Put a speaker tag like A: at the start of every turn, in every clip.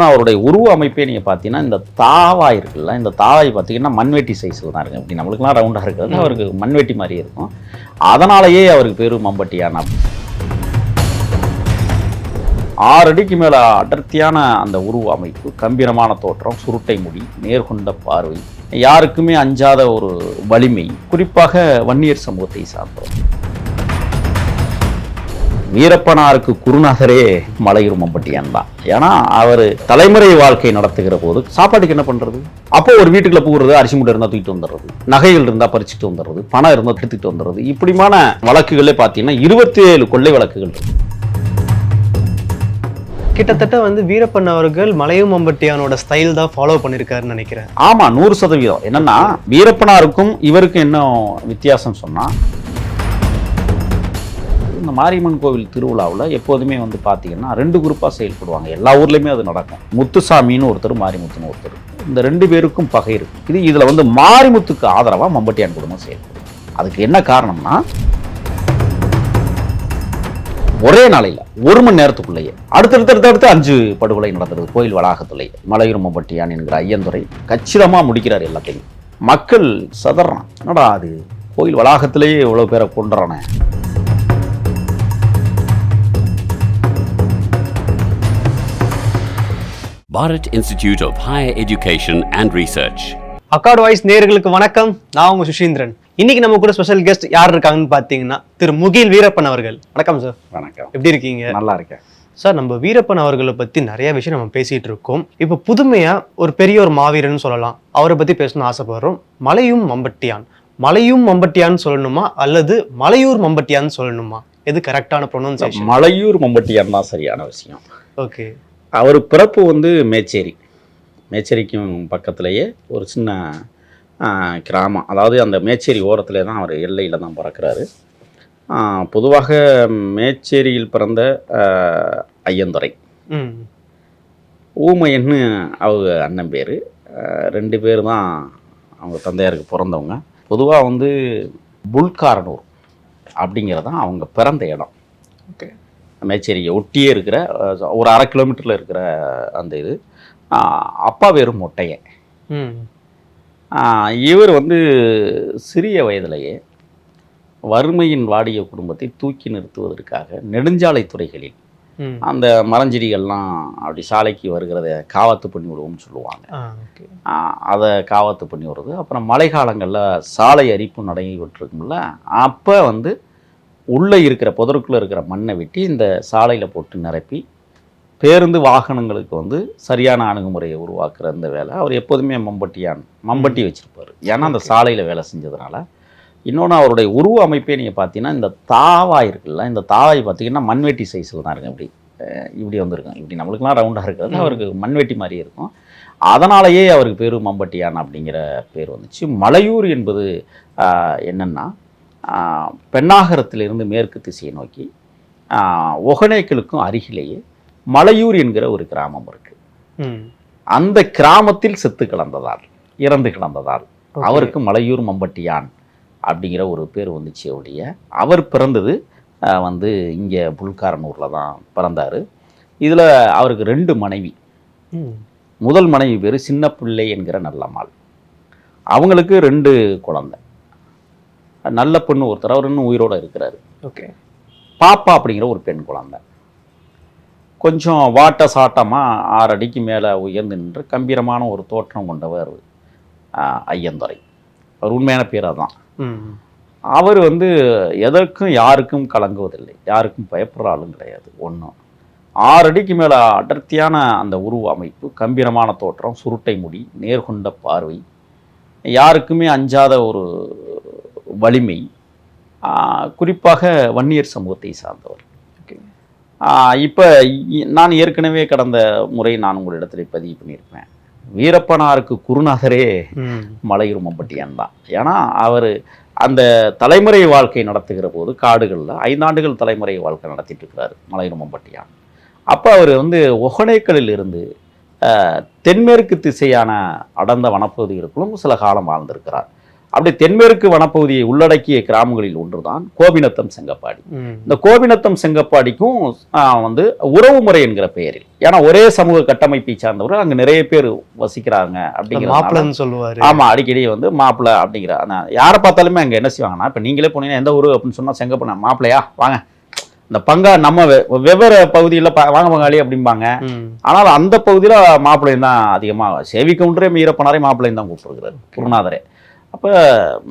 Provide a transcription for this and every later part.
A: ஆனால் அவருடைய உருவ அமைப்பே நீங்கள் பார்த்தீங்கன்னா இந்த தாவாய் இருக்குல்ல இந்த தாவாய் பார்த்தீங்கன்னா மண்வெட்டி சைஸில் தான் இருக்கு. அப்படி நம்மளுக்குலாம் ரவுண்டாக இருக்கிறது. அவருக்கு மண்வெட்டி மாதிரி இருக்கும். அதனாலேயே அவருக்கு பேர் மம்பட்டியான ஆறு அடிக்கு மேலே அடர்த்தியான அந்த உருவ அமைப்பு கம்பீரமான தோற்றம் சுருட்டை முடி நேர்கொண்ட பார்வை யாருக்குமே அஞ்சாத ஒரு வலிமை குறிப்பாக வன்னியர் சமூகத்தை சார்ந்தவர். வீரப்பனாருக்கு குருநாதரே மலையூர் மம்பட்டியான் தான் ஏன்னா அவர் தலைமுறை வாழ்க்கை நடத்துகிற போது சாப்பாட்டுக்கு என்ன பண்றது? அப்போ ஒரு வீட்டுக்குள்ள போகிறது அரிசி மூட்டை இருந்தால் தூக்கிட்டு வந்துடுறது நகைகள் இருந்தால் பறிச்சுட்டு வந்துடுறது பணம் இருந்தால் எடுத்துக்கிட்டு வந்துடுறது இப்படிமான வழக்குகளே பார்த்தீங்கன்னா இருபத்தி ஏழு கொள்ளை வழக்குகள்
B: கிட்டத்தட்ட வந்து வீரப்பன் அவர்கள் மலையும் மம்பட்டியானோட ஸ்டைல் தான் ஃபாலோ பண்ணியிருக்காருன்னு நினைக்கிறேன்.
A: ஆமா நூறு சதவீதம். என்னன்னா வீரப்பனாருக்கும் இவருக்கும் என்ன வித்தியாசம் சொன்னா இந்த மாரியம்மன் கோவில் திருவிழாவில் எப்போதுமே வந்து பார்த்தீங்கன்னா ரெண்டு குரூப்பாக செயல்படுவாங்க. எல்லா ஊர்லேயுமே அது நடக்கும். முத்துசாமின்னு ஒருத்தர் மாரிமுத்துன்னு ஒருத்தர். இந்த ரெண்டு பேருக்கும் பகை இருக்கு. இது இதில் வந்து மாரிமுத்துக்கு ஆதரவாக மம்பட்டியான் குடும்பம் செயல்படும். அதுக்கு என்ன காரணம்னா ஒரே நாளையில் ஒரு மணி நேரத்துக்குள்ளேயே அடுத்தடுத்து அடுத்தடுத்து அஞ்சு படுகொலை நடந்தது. கோயில் வளாகத்துலேயே மலையூர் மம்பட்டியான் என்கிற ஐயந்துரை கச்சிதமாக முடிக்கிறார் எல்லாத்தையும். மக்கள் சதறான் என்னடா அது? கோயில் வளாகத்திலேயே இவ்வளோ பேரை கொண்டுறானே
C: Bharat Institute of Higher Education and Research.
B: Accord voice நேயர்களுக்கு வணக்கம். நான் உங்க சுஷீந்திரன். இன்னைக்கு நம்ம கூட ஸ்பெஷல் கெஸ்ட் யார் இருக்காங்கன்னு பார்த்தீங்கன்னா திரு முகில் வீரப்பன் அவர்கள். வணக்கம் சார்
A: வணக்கம்.
B: எப்படி இருக்கீங்க?
A: நல்லா இருக்கேன்.
B: சார் நம்ம வீரப்பன் அவர்களை பத்தி நிறைய விஷயம் நம்ம பேசிட்டு இருக்கோம். இப்போ புதுமையா ஒரு பெரிய ஒரு மாவீரன் சொல்லலாம். அவரை பத்தி பேசணும்னு ஆசைப்படுறோம். மலையும் மம்பட்டியான். மலையும் மம்பட்டியான்னு சொல்லணுமா? அல்லது மலையூர் மம்பட்டியான்னு சொல்லணுமா? எது கரெக்டான ப்ரொனன்சியேஷன்
A: மலையூர் மம்பட்டியான் தான் சரியான விஷயம்.
B: ஓகே
A: அவர் பிறப்பு வந்து மேச்சேரி. மேச்சேரிக்கும் பக்கத்திலேயே ஒரு சின்ன கிராமம். அதாவது அந்த மேச்சேரி ஓரத்திலே தான் அவர் எல்லையில் தான் பிறக்கிறாரு. பொதுவாக மேச்சேரியில் பிறந்த ஐயந்துரை. ஊமையன்னு அவங்க அண்ணன் பேர். ரெண்டு பேர் தான் அவங்க தந்தையாருக்கு பிறந்தவங்க. பொதுவாக வந்து புல்காரனூர் அப்படிங்கிறது தான் அவங்க பிறந்த இடம்.
B: ஓகே.
A: மேச்சேரியை ஒட்டியே இருக்கிற ஒரு அரை கிலோமீட்டரில் இருக்கிற அந்த இது. அப்பா பேர் மொட்டையன்
B: ம்.
A: ஆஹ், இவர் வந்து சிறிய வயதிலேயே வறுமையின் வாடிய குடும்பத்தை தூக்கி நிறுத்துவதற்காக நெடுஞ்சாலை துறைகளில் அந்த மரஞ்செடிகள்லாம் அப்படி சாலைக்கு வருகிறத காவத்து பண்ணி விடுவோம்னு சொல்லுவாங்க. அதை காவத்து பண்ணி விடுறது. அப்புறம் மழை காலங்களில் சாலை அரிப்பு நடைபெற்றிருக்கும்ல அப்போ வந்து உள்ளே இருக்கிற புதருக்குள்ளே இருக்கிற மண்ணை வெட்டி இந்த சாலையில் போட்டு நிரப்பி பேருந்து வாகனங்களுக்கு வந்து சரியான அணுகுமுறையை உருவாக்குற இந்த வேலை. அவர் எப்போதுமே மம்பட்டியான் மம்பட்டி வச்சுருப்பார். ஏன்னா அந்த சாலையில் வேலை செஞ்சதுனால. இன்னொன்று அவருடைய உருவ அமைப்பே நீங்கள் பார்த்தீங்கன்னா இந்த தாவாய் இருக்குல்ல இந்த தாவாய் பார்த்தீங்கன்னா மண்வெட்டி சைஸில் தான் இருக்கும். இப்படி இப்படி வந்திருக்கும். இப்படி நம்மளுக்குலாம் ரவுண்டாக இருக்கிறது. அவருக்கு மண்வெட்டி மாதிரி இருக்கும். அதனாலேயே அவருக்கு பேர் மம்பட்டியான் அப்படிங்கிற பேர் வந்துச்சு. மலையூர் என்பது என்னன்னா பெண்ணாகரத்திலிருந்து மேற்கு திசையை நோக்கி ஆஹ், ஒகனேக்கலுக்கும் அருகிலேயே மலையூர் என்கிற ஒரு கிராமம் இருக்கு. அந்த கிராமத்தில் செத்து கிடந்ததால் இறந்து கிடந்ததால். அவருக்கு மலையூர் மம்பட்டியான் அப்படிங்கிற ஒரு பேர் வந்துச்சு ஒழிய அவர் பிறந்தது வந்து இங்கே புல்காரனூரில் தான் பிறந்தார். இதில் அவருக்கு ரெண்டு மனைவி. முதல் மனைவி பேர் சின்ன பிள்ளை என்கிற நல்லம்மாள். அவங்களுக்கு ரெண்டு குழந்தை. நல்ல பெண்ணு ஒருத்தர் அவர் இன்னும் உயிரோட இருக்கிறாரு.
B: ஓகே.
A: பாப்பா அப்படிங்கிற ஒரு பெண் குழந்தை. கொஞ்சம் வாட்ட சாட்டமாக ஆறு அடிக்கு மேலே உயர்ந்து நின்று கம்பீரமான ஒரு தோற்றம் கொண்டவர் ஐயந்துரை அவர் உண்மையான பேர் அதான். அவர் வந்து எதற்கும் யாருக்கும் கலங்குவதில்லை. யாருக்கும் பயப்படுற ஆளும் கிடையாது ஒன்றும் ஆறு அடிக்கு மேலே அடர்த்தியான அந்த உருவ அமைப்பு கம்பீரமான தோற்றம் சுருட்டை முடி நேர்கொண்ட பார்வை யாருக்குமே அஞ்சாத ஒரு வலிமை குறிப்பாக வன்னியர் சமூகத்தை சார்ந்தவர்.
B: ஓகே
A: இப்போ நான் ஏற்கனவே கடந்த முறை நான் உங்களிடத்தில் பதிவு பண்ணியிருப்பேன். வீரப்பனாருக்கு குருநாதரே
B: ம்.
A: மலையூர் மம்பட்டியான் தான். ஏன்னா அவர் அந்த தலைமுறை வாழ்க்கை நடத்துகிற போது காடுகளில் ஐந்தாண்டுகள் தலைமுறை வாழ்க்கை நடத்திட்டு இருக்கிறாரு மலையூர் மம்பட்டியான் அப்போ அவர் வந்து ஒகனேக்கலில் இருந்து தென்மேற்கு திசையான அடர்ந்த வனப்பகுதிகளுக்குள்ளும் சில காலம் வாழ்ந்திருக்கிறார். அப்படி தென்மேற்கு வனப்பகுதியை உள்ளடக்கிய கிராமங்களில் ஒன்றுதான் கோபிநத்தம் செங்கப்பாடி. இந்த கோபிநத்தம் செங்கப்பாடிக்கும் வந்து உறவுமுறை என்கிற பெயரில். ஏன்னா ஒரே சமூக கட்டமைப்பை சார்ந்தவர் அங்க நிறைய பேர் வசிக்கிறாங்க அப்படிங்கிற
B: மாப்பிள்ளைன்னு சொல்லுவாரு.
A: ஆமா அடிக்கடி வந்து மாப்பிள்ளை அப்படிங்கிற யாரை பார்த்தாலுமே அங்க என்ன செய்வாங்கன்னா இப்ப நீங்களே போனீங்கன்னா எந்த ஊரு அப்படின்னு சொன்னா செங்கப்பண்ண மாப்பிள்ளையா வாங்க. இந்த பங்கா நம்ம வெவ்வேறு பகுதியில் வாங்க பங்காளி அப்படிம்பாங்க. ஆனால் அந்த பகுதியில் மாப்பிள்ளையும் தான் அதிகமாக சேவி கவுண்டரே மீறப்பனாரே மாப்பிள்ளையும் தான் கூப்பிட்டுருக்கிறார் குருநாதரே. அப்போ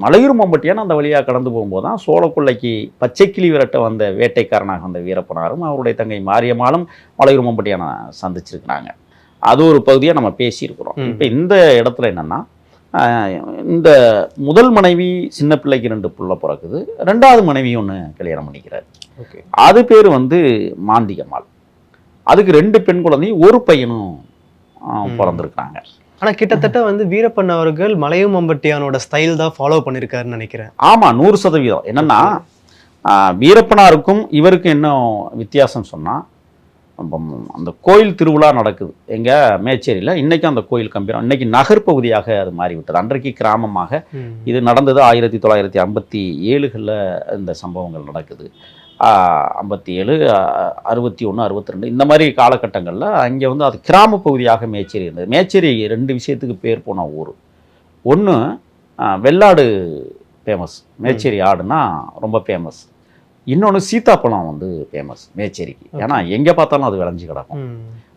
A: மலையூர் மம்பட்டியான அந்த வழியாக கடந்து போகும்போது தான் சோழக்குள்ளைக்கு பச்சைக்கிளி விரட்ட வந்த வேட்டைக்காரனாக வந்த வீரப்பனாரும் அவருடைய தங்கை மாரியம்மாளும் மலையூர் மம்பட்டியான சந்திச்சிருக்கிறாங்க. அது ஒரு பகுதியாக நம்ம பேசியிருக்கிறோம். இப்போ இந்த இடத்துல என்னன்னா இந்த முதல் மனைவி சின்ன பிள்ளைக்கு ரெண்டு புள்ள பிறக்குது. ரெண்டாவது மனைவி ஒன்று கல்யாணம் பண்ணிக்கிறார். அது பேர் வந்து மாந்திகம்மாள் அதுக்கு ரெண்டு பெண் குழந்தையும் ஒரு பையனும் ஆ,
B: ம்.
A: பிறந்திருக்காங்க
B: ஆனா கிட்டத்தட்ட வந்து வீரப்பன் அவர்கள் மலையும் மம்பட்டியானோட ஸ்டைல் தான் ஃபாலோ பண்ணிருக்காருன்னு நினைக்கிறேன்
A: ஆமா நூறு சதவீதம் என்னன்னா வீரப்பனாருக்கும் இவருக்கும் என்ன வித்தியாசம் சொன்னா அப்ப அந்த கோயில் திருவிழா நடக்குது எங்க மேச்சேரியில இன்னைக்கு அந்த கோயில் கம்பீரம் இன்னைக்கு நகர் பகுதியாக அது மாறிவிட்டது அன்றைக்கு கிராமமாக. இது நடந்தது ஆயிரத்தி தொள்ளாயிரத்தி ஐம்பத்தி ஏழுகளில் இந்த சம்பவங்கள் நடக்குது ஐம்பத்தி ஏழு அறுபத்தி ஒன்று அறுபத்தி ரெண்டு இந்த மாதிரி காலகட்டங்களில் அங்கே வந்து அது கிராம பகுதியாக மேச்சேரி இருந்தது. மேச்சேரி ரெண்டு விஷயத்துக்கு பேர் போன ஊர். ஒன்று வெள்ளாடு ஃபேமஸ் மேச்சேரி ஆடுனா ரொம்ப ஃபேமஸ் இன்னொன்று சீத்தாப்பழம் வந்து ஃபேமஸ் மேச்சேரிக்கு. ஏன்னா எங்கே பார்த்தாலும் அது விளைஞ்சு கிடக்கும்.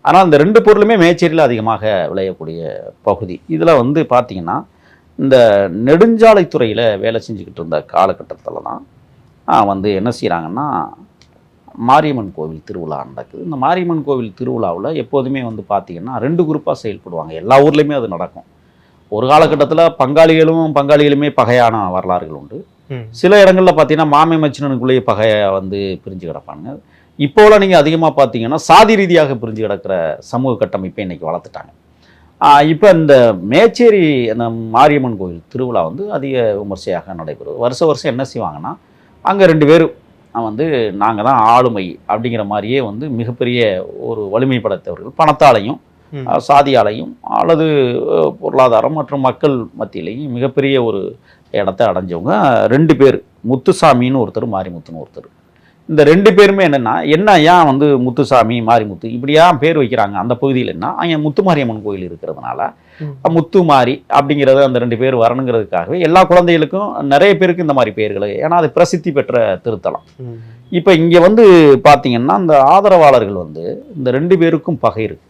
A: ஆனால் இந்த ரெண்டு பொருளுமே மேச்சேரியில் அதிகமாக விளையக்கூடிய பகுதி. இதில் வந்து பார்த்தீங்கன்னா இந்த நெடுஞ்சாலைத்துறையில் வேலை செஞ்சுக்கிட்டு இருந்த காலகட்டத்தில் தான் வந்து என்ன செய்கிறாங்கன்னா மாரியம்மன் கோவில் திருவிழா நடக்குது. இந்த மாரியம்மன் கோவில் திருவிழாவில் எப்போதுமே வந்து பார்த்தீங்கன்னா ரெண்டு குரூப்பாக செயல்படுவாங்க. எல்லா ஊர்லேயுமே அது நடக்கும். ஒரு காலகட்டத்தில் பங்காளிகளும் பங்காளிகளுமே பகையான வரலாறுகள் உண்டு. சில இடங்களில் பார்த்தீங்கன்னா மாமை மச்சினனுக்குள்ளேயே பகையை வந்து பிரிஞ்சு கிடப்பாங்க இப்போலாம் நீங்கள் அதிகமாக பார்த்தீங்கன்னா சாதி ரீதியாக பிரிஞ்சு கிடக்கிற சமூக கட்டமைப்பை இன்னைக்கு வளர்த்துட்டாங்க. இப்போ இந்த மேச்சேரி அந்த மாரியம்மன் கோயில் திருவிழா வந்து அதிக விமர்சையாக நடைபெறும் வருஷ வருஷம் என்ன செய்வாங்கன்னா அங்கே ரெண்டு பேரும் வந்து நாங்கள் தான் ஆளுமை அப்படிங்கிற மாதிரியே வந்து மிகப்பெரிய ஒரு வலிமை படைத்தவர்கள். பணத்தாலையும் சாதியாலையும் அல்லது பொருளாதாரம் மற்றும் மக்கள் மத்தியிலையும் மிகப்பெரிய ஒரு இடத்த அடைஞ்சவங்க ரெண்டு பேர். முத்துசாமின்னு ஒருத்தர் மாரிமுத்துன்னு ஒருத்தர். இந்த ரெண்டு பேருமே என்னென்னா என்ன ஏன் வந்து முத்துசாமி மாரிமுத்து இப்படி ஏன் பேர் வைக்கிறாங்க? அந்த பகுதியில் என்ன? அங்கே முத்துமாரியம்மன் கோயில் இருக்கிறதுனால. முத்து மாரி அப்படிங்கிறது அந்த ரெண்டு பேர் வரணுங்கிறதுக்காகவே எல்லா குழந்தைகளுக்கும் நிறைய பேருக்கு இந்த மாதிரி பேர்கள். ஏன்னா அது பிரசித்தி பெற்ற திருத்தலம். இப்போ இங்கே வந்து பார்த்தீங்கன்னா அந்த ஆதரவாளர்கள் வந்து இந்த ரெண்டு பேருக்கும் பகை இருக்கு.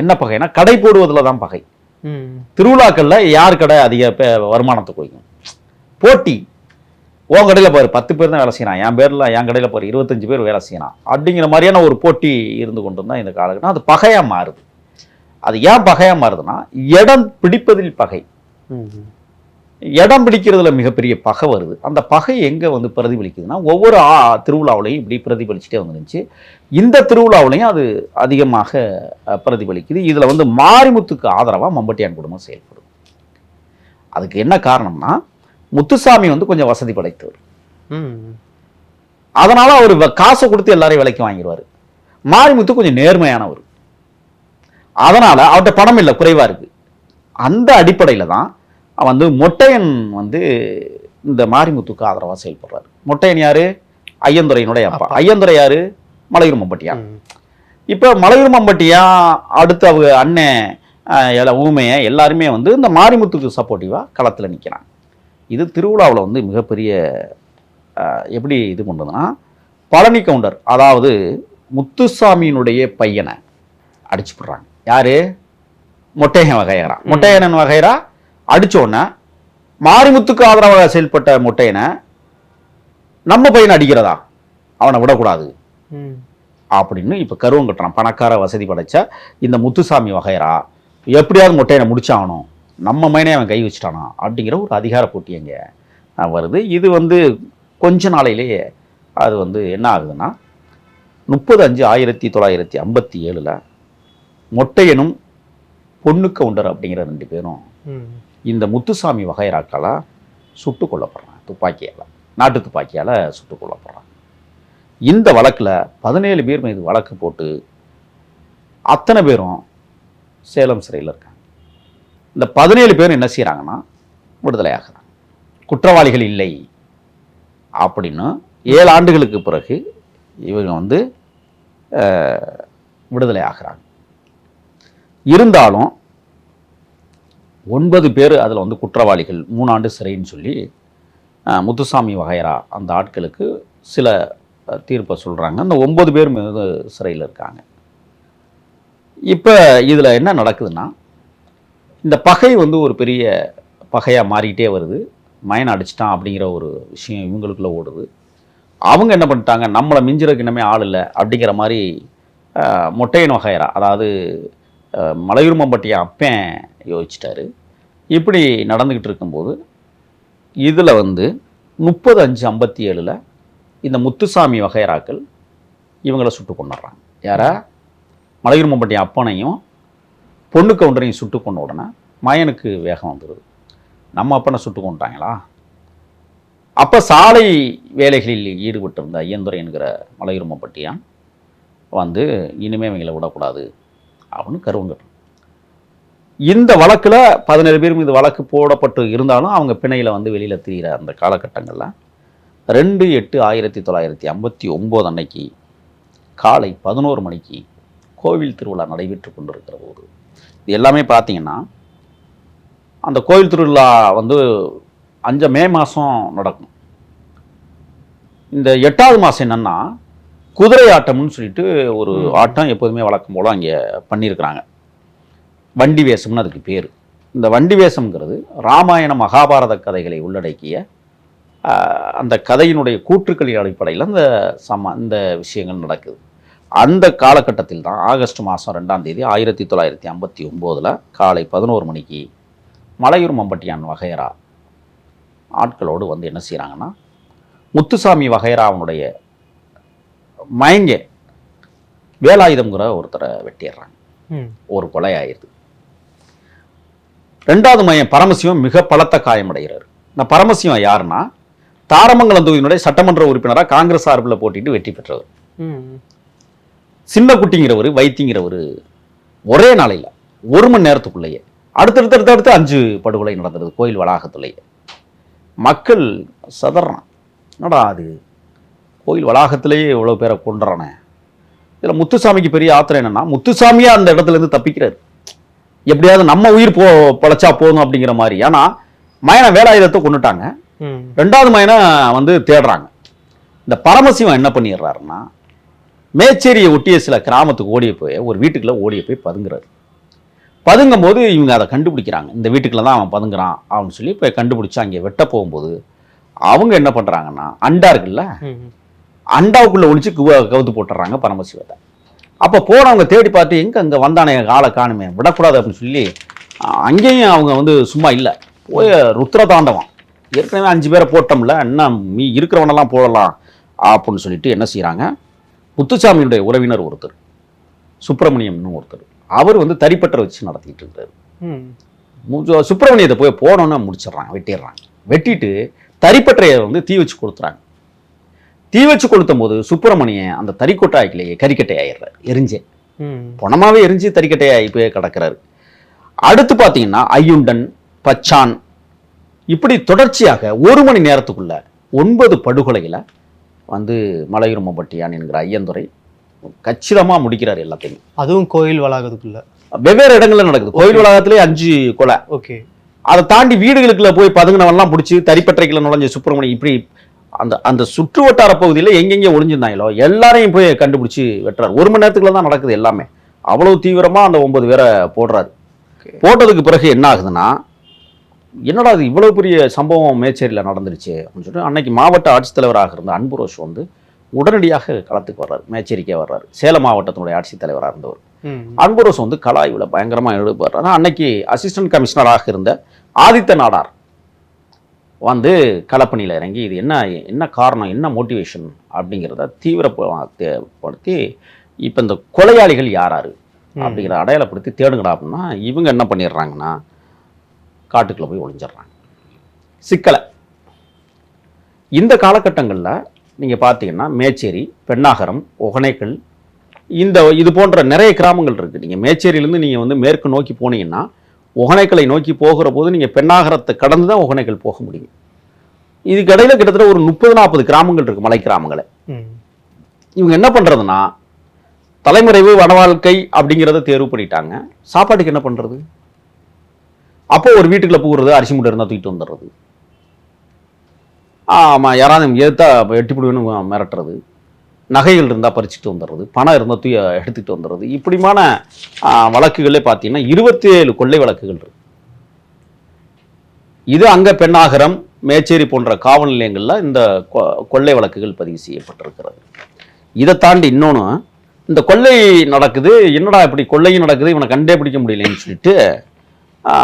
A: என்ன பகைனா கடை போடுவதில் தான் பகை. திருவிழாக்கள்ல யார் கடை அதிக வருமானத்தை குறைக்கும்? போட்டி. உன் கடையில் பாரு பத்து பேர் தான் வேலை செய்யறான். என் பேர்ல என் கடையில் பாரு இருபத்தஞ்சு பேர் வேலை செய்யறான். அப்படிங்கிற மாதிரியான ஒரு போட்டி இருந்து கொண்டு இருந்தா இந்த காலகட்டம். அது பகையா மாறுது. அது ஏன் பகையாக மாறுதுன்னா இடம் பிடிப்பதில் பகை. இடம் பிடிக்கிறதுல மிகப்பெரிய பகை வருது. அந்த பகை எங்கே வந்து பிரதிபலிக்குதுன்னா ஒவ்வொரு ஆ திருவிழாவிலையும் இப்படி பிரதிபலிச்சுட்டே வந்துருந்துச்சு. இந்த திருவிழாவிலையும் அது அதிகமாக பிரதிபலிக்குது. இதில் வந்து மாரிமுத்துக்கு ஆதரவாக மம்பட்டியான் குடும்பம் செயல்படும். அதுக்கு என்ன காரணம்னா முத்துசாமி வந்து கொஞ்சம் வசதி படைத்தவர். அதனால் அவர் வ- காசை கொடுத்து எல்லாரையும் விலைக்கு வாங்கிடுவார் மாரிமுத்து கொஞ்சம் நேர்மையானவர். அதனால அவர்கிட்ட பணம் இல்லை குறைவா இருக்கு. அந்த அடிப்படையில தான் வந்து மொட்டையன் வந்து இந்த மாரிமுத்துக்கு ஆதரவா செயல்படுறாரு. மொட்டையன் யாரு? ஐயந்துரையினுடைய அப்பா. ஐயந்துரை யாரு? மலையூர் மம்பட்டியா. இப்போ மலையூர் மம்பட்டியா அடுத்து அவங்க அண்ணன் அஹ், எல்லா ஊமைய எல்லாருமே வந்து இந்த மாரிமுத்துக்கு சப்போர்ட்டிவாக களத்தில் நிற்கிறாங்க இது திருவிழாவில் வந்து மிகப்பெரிய எப்படி இது பண்ணுறதுன்னா பழனி கவுண்டர் அதாவது முத்துசாமியினுடைய பையனை அடிச்சு விடுறாங்க யாரு? மொட்டையன் வகையறா. மொட்டையனன் வகையறா அடிச்ச உடனே மாரிமுத்துக்கு ஆதரவாக செயல்பட்ட மொட்டையனை நம்ம பையனை அடிக்கிறதா? அவனை விடக்கூடாது. அப்படின்னு இப்போ கருவம் கட்டுறான் பணக்கார வசதி படைச்ச இந்த முத்துசாமி வகைரா எப்படியாவது மொட்டையனை முடிச்சாகணும். நம்ம மைனே அவன் கை வச்சுட்டானா? அப்படிங்கிற ஒரு அதிகார போட்டி அங்கே வருது. இது வந்து கொஞ்ச நாளையிலேயே அது வந்து என்ன ஆகுதுன்னா முப்பது அஞ்சு ஆயிரத்தி தொள்ளாயிரத்தி ஐம்பத்தி ஏழில் மொட்டையனும் பொண்ணு கவுண்டர் அப்படிங்கிற ரெண்டு பேரும். இந்த முத்துசாமி வகைராக்கால சுட்டு கொல்லப்படுறான் துப்பாக்கியால் நாட்டு துப்பாக்கியால் சுட்டு கொல்லப்படுறான் இந்த வழக்கில் பதினேழு பேர் மீது வழக்கு போட்டு அத்தனை பேரும் சேலம் சிறையில் இருக்காங்க. இந்த பதினேழு பேரும் என்ன செய்கிறாங்கன்னா விடுதலை ஆகுறாங்க. குற்றவாளிகள் இல்லை அப்படின்னு ஏழு ஆண்டுகளுக்கு பிறகு இவங்க வந்து விடுதலை ஆகிறாங்க. இருந்தாலும் ஒன்பது பேர் அதில் வந்து குற்றவாளிகள் மூணாண்டு சிறைன்னு சொல்லி முத்துசாமி வகைரா அந்த ஆட்களுக்கு சில தீர்ப்பை சொல்கிறாங்க அந்த ஒம்பது பேர் மீது சிறையில் இருக்காங்க. இப்போ இதில் என்ன நடக்குதுன்னா இந்த பகை வந்து ஒரு பெரிய பகையாக மாறிக்கிட்டே வருது. மயன் அடிச்சிட்டான் அப்படிங்கிற ஒரு விஷயம் இவங்களுக்குள்ளே ஓடுது. அவங்க என்ன பண்ணிட்டாங்க நம்மளை மிஞ்சுறதுக்கு இன்னமே ஆள் இல்லை அப்படிங்கிற மாதிரி மொட்டையன் வகைரா அதாவது அஹ், அப்பேன் மம்பட்டிய யோசிச்சிட்டாரு. இப்படி நடந்துக்கிட்டு இருக்கும்போது இதில் வந்து முப்பது அஞ்சு ஐம்பத்தி ஏழில் இந்த முத்துசாமி வகையராக்கள் இவங்களை சுட்டு கொண்டுடுறாங்க. யாரா? மலையுருமம்பட்டி அப்பனையும் பொண்ணு கவுண்டரையும் சுட்டு கொண்ட உடனே மயனுக்கு வேகம் வந்துடுது நம்ம அப்பனை சுட்டு கொண்டாங்களா அப்போ சாலை வேலைகளில் ஈடுபட்டிருந்த ஐயந்துரை என்கிற மலையூர் வந்து இனிமே இவங்களை விடக்கூடாது. அப்படின்னு கருவங்கட்டும் இந்த வழக்கில் பதினேழு பேர் மீது வழக்கு போடப்பட்டு இருந்தாலும் அவங்க பிணையில் வந்து வெளியில் திரிகிற அந்த காலகட்டங்களில் ரெண்டு எட்டு ஆயிரத்தி தொள்ளாயிரத்தி ஐம்பத்தி ஒம்பது அன்னைக்கு காலை பதினோரு மணிக்கு கோவில் திருவிழா நடைபெற்று கொண்டிருக்கிற போது இது எல்லாமே பார்த்தீங்கன்னா அந்த கோவில் திருவிழா வந்து அஞ்சு மே மாதம் நடக்கும். இந்த எட்டாவது மாதம் என்னன்னா குதிரை ஆட்டம்னு சொல்லிட்டு ஒரு ஆட்டம் எப்போதுமே வழக்கம் போல அங்கே பண்ணியிருக்கிறாங்க. வண்டி வேஷம்னு அதுக்கு பேர். இந்த வண்டி வேஷம்ங்கிறது ராமாயண மகாபாரத கதைகளை உள்ளடக்கிய அந்த கதையினுடைய கூற்றுக்களின் அடிப்படையில் அந்த சம இந்த விஷயங்கள் நடக்குது. அந்த காலகட்டத்தில் தான் ஆகஸ்ட் மாதம் ரெண்டாம் தேதி ஆயிரத்தி தொள்ளாயிரத்தி ஐம்பத்தி ஒம்போதில் காலை பதினோரு மணிக்கு மலையூர் மம்பட்டியான் வகையரா ஆட்களோடு வந்து என்ன செய்கிறாங்கன்னா முத்துசாமி வகையரா அவனுடைய மயங்க. வேலாயுதம்ங்கிற ஒருத்தரை வெட்டிடுறாங்க. ஒரு கொலை ஆயிடுது. ரெண்டாவது மையம் பரமசிவம் மிக பலத்த காயமடைகிறார். இந்த பரமசிவம் யாருன்னா தாரமங்கலம் தொகுதியினுடைய சட்டமன்ற உறுப்பினராக காங்கிரஸ் சார்பில் போட்டிட்டு வெற்றி பெற்றவர். சின்ன குட்டிங்கிறவர் வைத்திங்கிறவர் ஒரே நாளையில் ஒரு மணி நேரத்துக்குள்ளேயே அடுத்தடுத்து அடுத்தடுத்து அஞ்சு படுகொலை நடந்தது கோயில் வளாகத்திலேயே. மக்கள் சதறான் என்னடா அது? கோயில் வளாகத்திலேயே இவ்வளோ பேரை கொண்டுறானே இதில் முத்துசாமிக்கு பெரிய ஆத்திரம் என்னன்னா முத்துசாமியே அந்த இடத்துல இருந்து தப்பிக்கிறாரு. எப்படியாவது நம்ம உயிர் போ பொழைச்சா போதும் அப்படிங்கிற மாதிரி. ஏன்னா மயனை வேலாயுதத்தை கொண்டுட்டாங்க ரெண்டாவது மயனை வந்து தேடுறாங்க. இந்த பரமசிவம் என்ன பண்ணிடுறாருன்னா மேச்சேரியை ஒட்டிய சில கிராமத்துக்கு ஓடிய போய் ஒரு வீட்டுக்குள்ள ஓடிய போய் பதுங்குறாரு. பதுங்கும் போது இவங்க அதை கண்டுபிடிக்கிறாங்க. இந்த வீட்டுக்குள்ள தான் அவன் பதுங்குறான் அப்படின்னு சொல்லி போய் கண்டுபிடிச்சு அங்கே வெட்ட போகும்போது அவங்க என்ன பண்ணுறாங்கன்னா அண்டா இருக்குல்ல அண்டாவுக்குள்ள ஒளிச்சு குவ- கவுத்து போட்டுறாங்க பரமசிவத்தை. அப்போ போனவங்க தேடி பார்த்து எங்க அங்கே வந்தானே ஆளை காணுமே விடக்கூடாது அப்படின்னு சொல்லி அங்கேயும் அவங்க வந்து சும்மா இல்லை. போய் ருத்ர தாண்டவம் ஏற்கனவே அஞ்சு பேரை போட்டோம்ல இன்னும் மீ இருக்கிறவனெல்லாம் போடலாம் அப்படின்னு சொல்லிட்டு என்ன செய்கிறாங்க முத்துசாமியுடைய உறவினர் ஒருத்தர் சுப்பிரமணியம்னு ஒருத்தர் அவர் வந்து தறிப்பட்டரை வச்சு நடத்திட்டு
B: மு-
A: சுப்பிரமணியத்தை போய் போனோன்னு முடிச்சிடுறாங்க வெட்டிடுறாங்க. வெட்டிட்டு தறிப்பற்றையை வந்து தீ வச்சு கொளுத்துறாங்க. தீ வச்சு கொளுத்தும் போது சுப்பிரமணியன் அந்த தறிக்கொட்டாய்க்கிலேயே கறிக்கட்டை ஆயிடுறாரு எரிஞ்சே.
B: ம்.
A: பொணமாவே எரிஞ்சு தறிக்கட்டையாகி போய் கிடக்கிறாரு. அடுத்து பார்த்தீங்கன்னா ஐயுண்டன் பச்சான் இப்படி தொடர்ச்சியாக ஒரு மணி நேரத்துக்குள்ள ஒன்பது படுகொலைகளை வந்து மலையுருமப்பட்டியான் என்கிற ஐயந்துரை கச்சிதமாக முடிக்கிறார் எல்லாத்தையும்.
B: அதுவும் கோயில் வளாகத்துக்குள்ள.
A: வெவ்வேறு இடங்கள்ல நடக்குது. கோயில் வளாகத்திலே அஞ்சு கொலை.
B: ஓகே.
A: அதை தாண்டி வீடுகளுக்குள்ள போய் பதுங்கினவெல்லாம் பிடிச்சி தறிப்பற்றைக்குள்ள நுழைஞ்ச சுப்பிரமணியம் இப்படி அந்த அந்த சுற்று வட்டார பகுதியில் எங்கெங்கே ஒளிஞ்சிருந்தாங்களோ எல்லாரையும் போய் கண்டுபிடிச்சி வெட்டுறாரு. ஒரு மணி நேரத்துக்குள்ள தான் நடக்குது எல்லாமே. அவ்வளவு தீவிரமா அந்த ஒன்பது பேரை போடுறாரு. போட்டதுக்கு பிறகு என்ன ஆகுதுன்னா என்னடா இது இவ்வளவு பெரிய சம்பவம் மேச்சேரியில் நடந்துருச்சு அப்படின்னு சொல்லிட்டு அன்னைக்கு மாவட்ட ஆட்சித்தலைவராக இருந்த அன்புரோஷ் வந்து உடனடியாக களத்துக்கு வர்றாரு மேச்சேரிக்கே வர்றாரு. சேலம் மாவட்டத்தினுடைய ஆட்சித்தலைவராக இருந்தவர்.
B: ம்
A: அன்புரோஸ் வந்து கலாய்வில் பயங்கரமாக ஈடுபடுறாரு. அன்னைக்கு அசிஸ்டன்ட் கமிஷனராக இருந்த ஆதித்த நாடார் வந்து களப்பணியில் இறங்கி இது என்ன என்ன காரணம் என்ன மோட்டிவேஷன் அப்படிங்கிறத தீவிரப்படுத்தி இப்போ இந்த கொலையாளிகள் யார் யாரு அப்படிங்கிற அடையாளப்படுத்தி தேடுங்கடா அப்படின்னா இவங்க என்ன பண்ணிடுறாங்கன்னா காட்டுக்குள்ளே போய் ஒளிஞ்சிடுறாங்க. சிக்கலை. இந்த காலகட்டங்களில் நீங்கள் பார்த்தீங்கன்னா மேச்சேரி பெண்ணாகரம் ஒகனைக்கல் இந்த இது போன்ற நிறைய கிராமங்கள் இருக்குது நீங்கள் மேச்சேரியிலேருந்து நீங்கள் வந்து மேற்கு நோக்கி போனீங்கன்னா ஒகனைக்கலை நோக்கி போகிற போது நீங்கள் பெண்ணாகரத்தை கடந்து தான் ஒகனைக்கல் போக முடியும். இதுக்கு இடையில கிட்டத்தட்ட ஒரு முப்பது நாற்பது கிராமங்கள் இருக்கு மலை கிராமங்களே. இவங்க என்ன பண்றதுன்னா தலைமறைவு வன வாழ்க்கை அப்படிங்கிறத தேர்வு பண்ணிட்டாங்க. சாப்பாட்டுக்கு என்ன பண்றது? அப்போ ஒரு வீட்டுக்குள்ள போகிறது அரிசி மூட்டை இருந்தால் தூக்கிட்டு வந்துடுறது. ஆமா யாராவது எதிர்த்தா எட்டி பிடிவேன்னு மிரட்டுறது. நகைகள் இருந்தால் பறிச்சுட்டு வந்துடுறது பணம் இருந்தால் தூய எடுத்துகிட்டு வந்துடுறது இப்படிமான வழக்குகளே பார்த்தீங்கன்னா இருபத்தி ஏழு கொள்ளை வழக்குகள் இருக்கு. இது அங்கே பெண்ணாகரம் மேச்சேரி போன்ற காவல் நிலையங்களில் இந்த கொ- கொள்ளை வழக்குகள் பதிவு செய்யப்பட்டிருக்கிறது. இதை தாண்டி இன்னொன்று இந்த கொள்ளை நடக்குது என்னடா இப்படி கொள்ளையும் நடக்குது இவனை கண்டே பிடிக்க முடியலன்னு சொல்லிட்டு ஆ,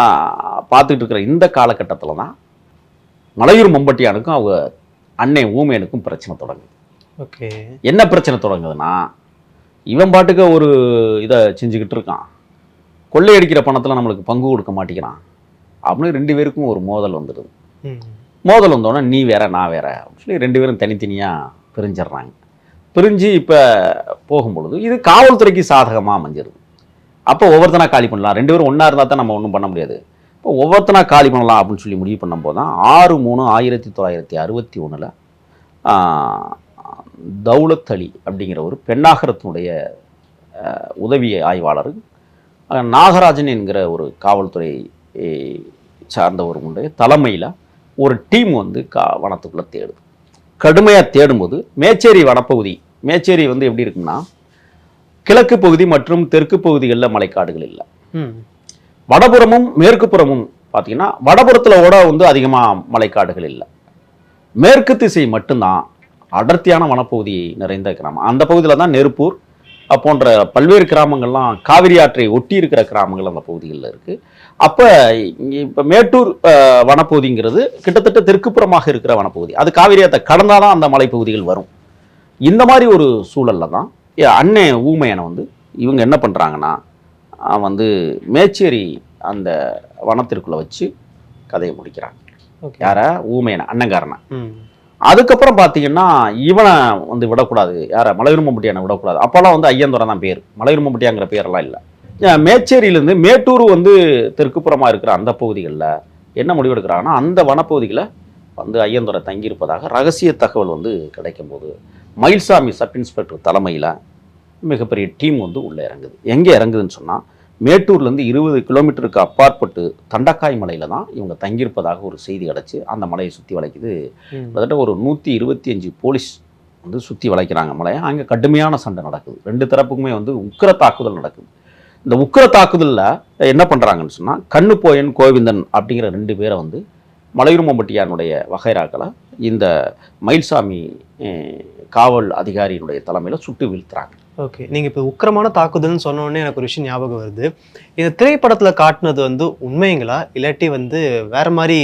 A: பார்த்துக்கிட்டு இருக்கிற இந்த காலகட்டத்தில் தான் மலையூர் மம்பட்டியானுக்கும் அவங்க அன்னை ஊமையனுக்கும் பிரச்சனை தொடங்குது.
B: ஓகே.
A: என்ன பிரச்சனை தொடங்குதுன்னா இவன் பாட்டுக்கு ஒரு இதை செஞ்சுக்கிட்டு இருக்கான். கொள்ளையடிக்கிற பணத்தில் நம்மளுக்கு பங்கு கொடுக்க மாட்டேங்கிறான். அப்படின்னு ரெண்டு பேருக்கும் ஒரு மோதல் வந்துடுது. மோதல் வந்தோடனே நீ வேற நான் வேற அப்படின்னு சொல்லி ரெண்டு பேரும் தனித்தனியாக பிரிஞ்சிடுறாங்க. பிரிஞ்சு இப்போ போகும்பொழுது இது காவல்துறைக்கு சாதகமாக அமைஞ்சிருது. அப்போ ஒவ்வொருத்தனா காலி பண்ணலாம். ரெண்டு பேரும் ஒன்றா இருந்தால் தான் நம்ம ஒன்றும் பண்ண முடியாது. இப்போ ஒவ்வொருத்தனா காலி பண்ணலாம் அப்படின்னு சொல்லி முடிவு பண்ணும்போது தான் ஆறு மூணு ஆயிரத்தி தொள்ளாயிரத்தி அறுபத்தி ஒன்றில் தௌலத் அலி அப்படிங்கிற ஒரு பெண்ணாகரத்தினுடைய உதவி ஆய்வாளர். நாகராஜன் என்கிற ஒரு காவல்துறை சார்ந்த ஒரு தலைமையில் ஒரு டீம் வந்து கா வனத்துக்குள்ளே தேடுது. கடுமையாக தேடும்போது மேச்சேரி வனப்பகுதி மேச்சேரி வந்து எப்படி இருக்குன்னா கிழக்கு பகுதி மற்றும் தெற்கு பகுதிகளில் மலைக்காடுகள் இல்லை.
B: ம்.
A: வடபுறமும் மேற்கு புறமும் பார்த்தீங்கன்னா வடபுறத்தில் ஓட வந்து அதிகமாக மலைக்காடுகள் இல்லை. மேற்கு திசை மட்டும்தான் அடர்த்தியான வனப்பகுதி நிறைந்த கிராமம். அந்த பகுதியில் தான் நெருப்பூர் போன்ற பல்வேறு கிராமங்கள்லாம் காவிரி ஆற்றை ஒட்டி இருக்கிற கிராமங்கள் அந்த பகுதிகளில் இருக்குது அப்போ இப்போ மேட்டூர் வனப்பகுதிங்கிறது கிட்டத்தட்ட தெற்குப்புறமாக இருக்கிற வனப்பகுதி. அது காவிரி ஆற்றை கடந்தால் தான் அந்த மலைப்பகுதிகள் வரும். இந்த மாதிரி ஒரு சூழலில் தான் அண்ணே ஊமையனை வந்து இவங்க என்ன பண்ணுறாங்கன்னா வந்து மேச்சேரி அந்த வனத்திற்குள்ளே வச்சு கதையை முடிக்கிறாங்க. யார? ஊமையனை அண்ணங்காரனை
B: ம்.
A: அதுக்கப்புறம் பார்த்தீங்கன்னா இவனை வந்து விடக்கூடாது. யாரை? மலையுருமம்பட்டியான விடக்கூடாது. அப்போல்லாம் வந்து ஐயந்துரை தான் பேர். மலையுருமம்பட்டியாங்கிற பேரெல்லாம் இல்லை. மேச்சேரியிலேருந்து மேட்டூர் வந்து தெற்குப்புறமாக இருக்கிற அந்த பகுதிகளில் என்ன முடிவெடுக்கிறாங்கன்னா அந்த வனப்பகுதிகளை வந்து ஐயந்துரை தங்கியிருப்பதாக ரகசிய தகவல் வந்து கிடைக்கும்போது மயில்சாமி சப் இன்ஸ்பெக்டர் தலைமையில் மிகப்பெரிய டீம் வந்து உள்ளே இறங்குது. எங்கே இறங்குதுன்னு சொன்னால் மேட்டூர்லேருந்து இருபது கிலோமீட்டருக்கு அப்பாற்பட்டு தண்டக்காய் மலையில் தான் இவங்க தங்கியிருப்பதாக ஒரு செய்தி கிடச்சி அந்த மலையை சுற்றி வளைக்குது. கிட்டத்தட்ட ஒரு நூற்றி இருபத்தி அஞ்சு போலீஸ் வந்து சுற்றி வளைக்கிறாங்க மலையை. அங்கே கடுமையான சண்டை நடக்குது. ரெண்டு தரப்புக்குமே வந்து உக்கிர தாக்குதல் நடக்குது. இந்த உக்கிர தாக்குதலில் என்ன பண்ணுறாங்கன்னு சொன்னால் கண்ணுப்போயன் கோவிந்தன் அப்படிங்கிற ரெண்டு பேரை வந்து மலையுருமம்பட்டியானுடைய வகைராக்களை இந்த மயில்சாமி காவல் அதிகாரியினுடைய தலைமையில் சுட்டு வீழ்த்துறாங்க.
B: ஓகே நீங்கள் இப்போ உக்கிரமான தாக்குதல்னு சொன்னோடனே எனக்கு ஒரு விஷயம் ஞாபகம் வருது. இந்த திரைப்படத்தில் காட்டினது வந்து உண்மைங்களா? இல்லாட்டி வந்து வேற மாதிரி